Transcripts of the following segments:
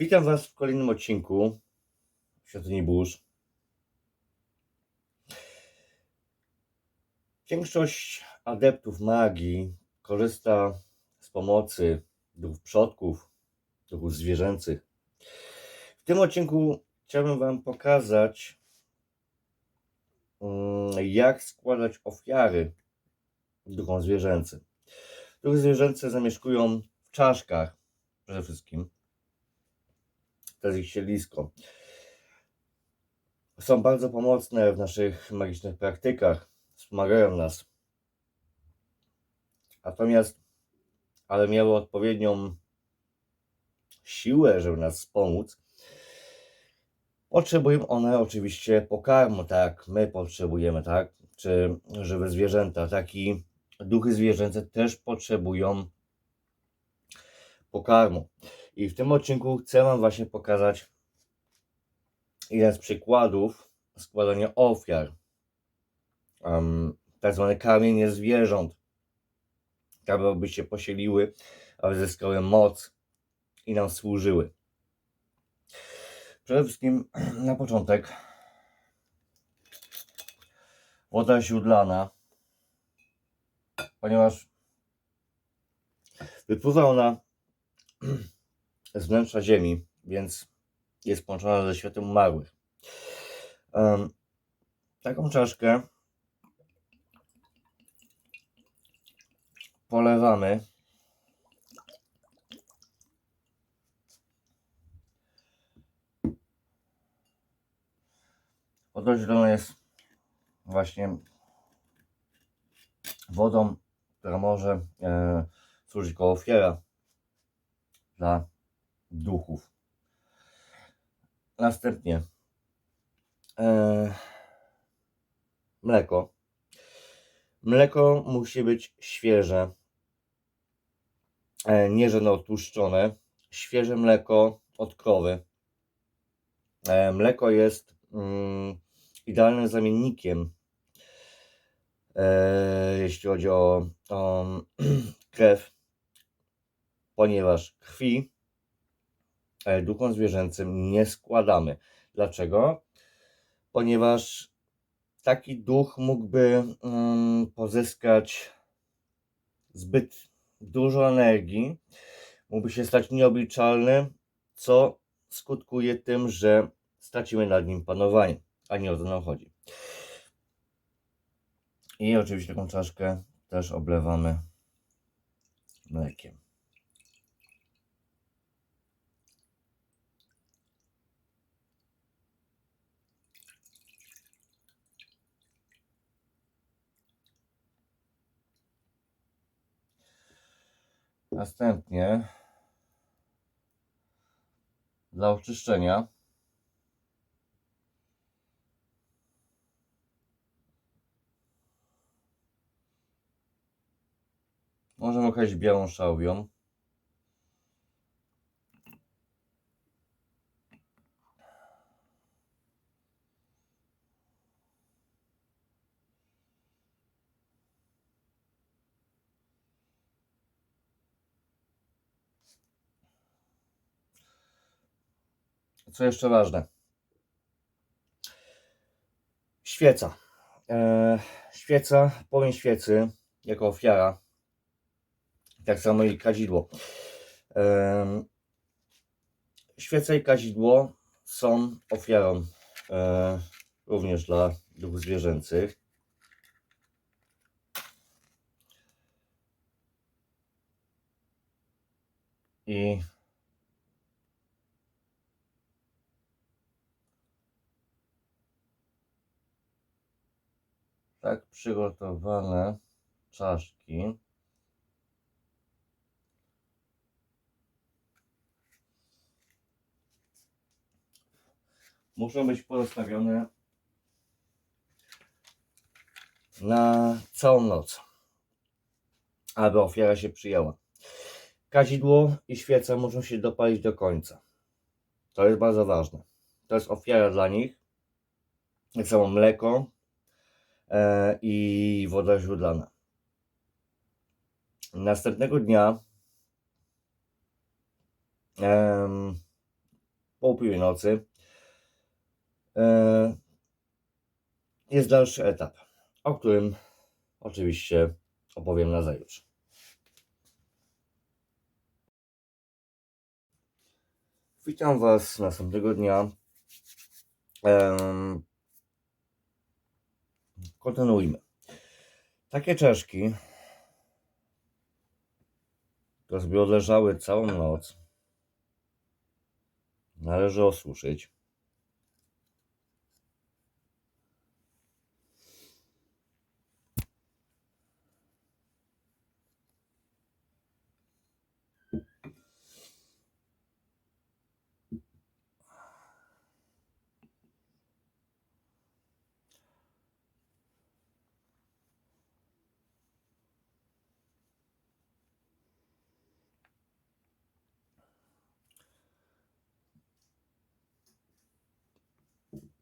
Witam Was w kolejnym odcinku Świątyni Burz. Większość adeptów magii korzysta z pomocy duchów przodków, duchów zwierzęcych. W tym odcinku chciałbym Wam pokazać, mm, jak składać ofiary duchom zwierzęcym. Duchy zwierzęce zamieszkują w czaszkach przede wszystkim jest ich siedlisko. Są bardzo pomocne w naszych magicznych praktykach, wspomagają nas. Natomiast, ale miały odpowiednią siłę, żeby nas wspomóc, potrzebują one oczywiście pokarmu, tak my potrzebujemy, tak? Czy żywe zwierzęta, tak i duchy zwierzęce też potrzebują pokarmu. I w tym odcinku chcę Wam właśnie pokazać jeden z przykładów składania ofiar. Um, tak zwane karmienie zwierząt, tak aby się posieliły, aby zyskały moc i nam służyły. Przede wszystkim na początek woda źródlana, ponieważ wypływa ona z wnętrza Ziemi, więc jest połączona ze światem umarłych. Um, taką czaszkę polewamy źródlana jest właśnie wodą, która może e, służyć jako ofiara dla duchów. Następnie e, mleko. Mleko musi być świeże, e, nie. Świeże mleko od krowy. E, mleko jest mm, idealnym zamiennikiem, e, jeśli chodzi o, o krew, ponieważ krwi e, duchom zwierzęcym nie składamy. Dlaczego? Ponieważ taki duch mógłby mm, pozyskać zbyt dużo energii, mógłby się stać nieobliczalny, co skutkuje tym, że stracimy nad nim panowanie, a nie o to nam chodzi. I oczywiście taką czaszkę też oblewamy mlekiem. Następnie dla oczyszczenia możemy określić białą szałwią. Co jeszcze ważne? Świeca. E, świeca, płomień świecy jako ofiara. Tak samo i kadzidło. E, świeca i kadzidło są ofiarą e, również dla duchów zwierzęcych. I tak przygotowane czaszki muszą być pozostawione na całą noc, aby ofiara się przyjęła. Kadzidło i świeca muszą się dopalić do końca. To jest bardzo ważne. To jest ofiara dla nich. Tak samo mleko, i woda źródlana. Następnego dnia po upływie nocy e, jest dalszy etap, o którym oczywiście opowiem na zajutrz. Witam Was następnego dnia. Kontynuujmy. Takie czaszki, które sobie odleżały całą noc, należy osuszyć.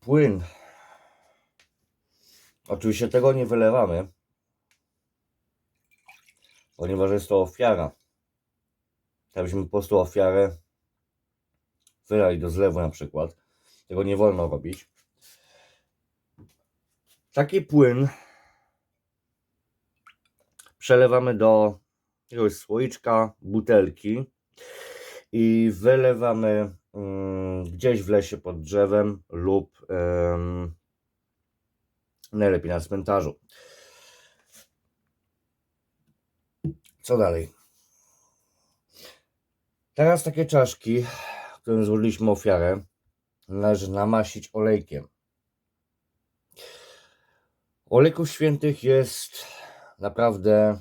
Płyn. Oczywiście tego nie wylewamy, ponieważ jest to ofiara. Gdybyśmy po prostu ofiarę wylali do zlewu na przykład. Tego nie wolno robić. Taki płyn przelewamy do jakiegoś słoiczka, butelki i wylewamy gdzieś w lesie pod drzewem lub najlepiej na cmentarzu. Co dalej? Teraz takie czaszki, którym złożyliśmy ofiarę, należy namasić olejkiem. Olejków świętych jest naprawdę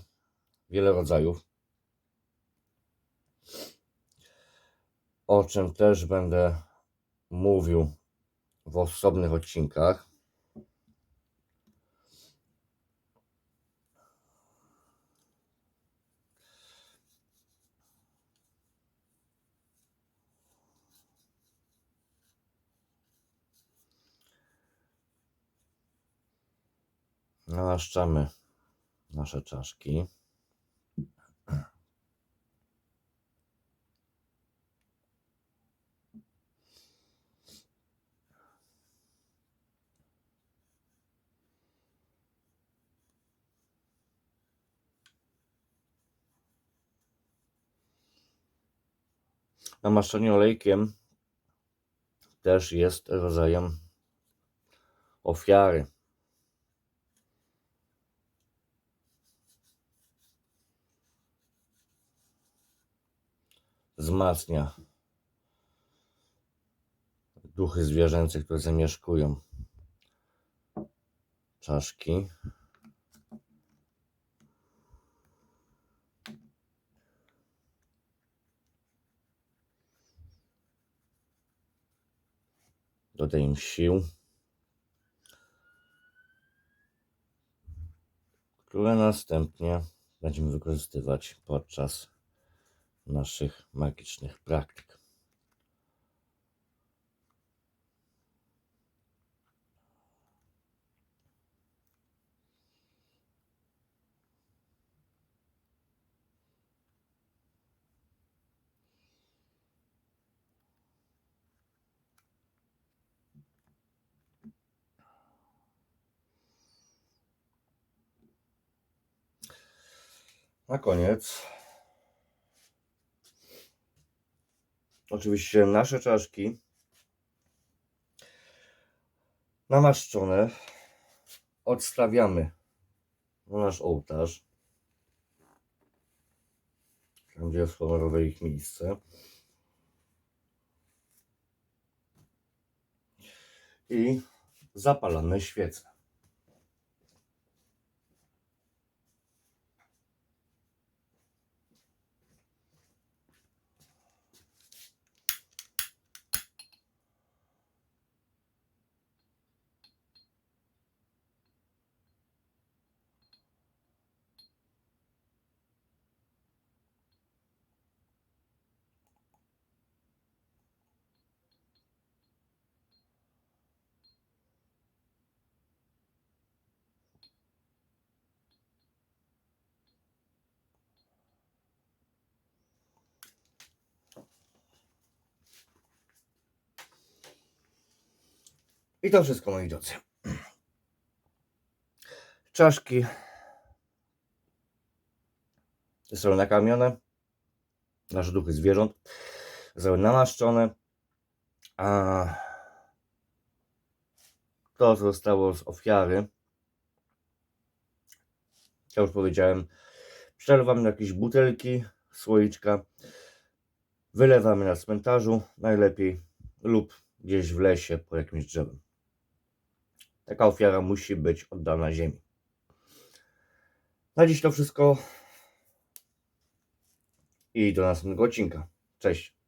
wiele rodzajów. O czym też będę mówił w osobnych odcinkach. Namaszczamy nasze czaszki. Namaszczenie olejkiem też jest rodzajem ofiary. Wzmacnia duchy zwierzęce, które zamieszkują czaszki. Im sił, które następnie będziemy wykorzystywać podczas naszych magicznych praktyk. Na koniec oczywiście nasze czaszki namaszczone odstawiamy na nasz ołtarz, tam gdzie jest honorowe ich miejsce. I zapalamy świecę. I to wszystko, moi drodzy. Czaszki są nakarmione. Nasze duchy zwierząt zostały namaszczone. A to, co zostało z ofiary, ja już powiedziałem, przelewamy na jakieś butelki, słoiczka, wylewamy na cmentarzu najlepiej lub gdzieś w lesie po jakimś drzewem. Taka ofiara musi być oddana ziemi. Na dziś to wszystko i do następnego odcinka. Cześć.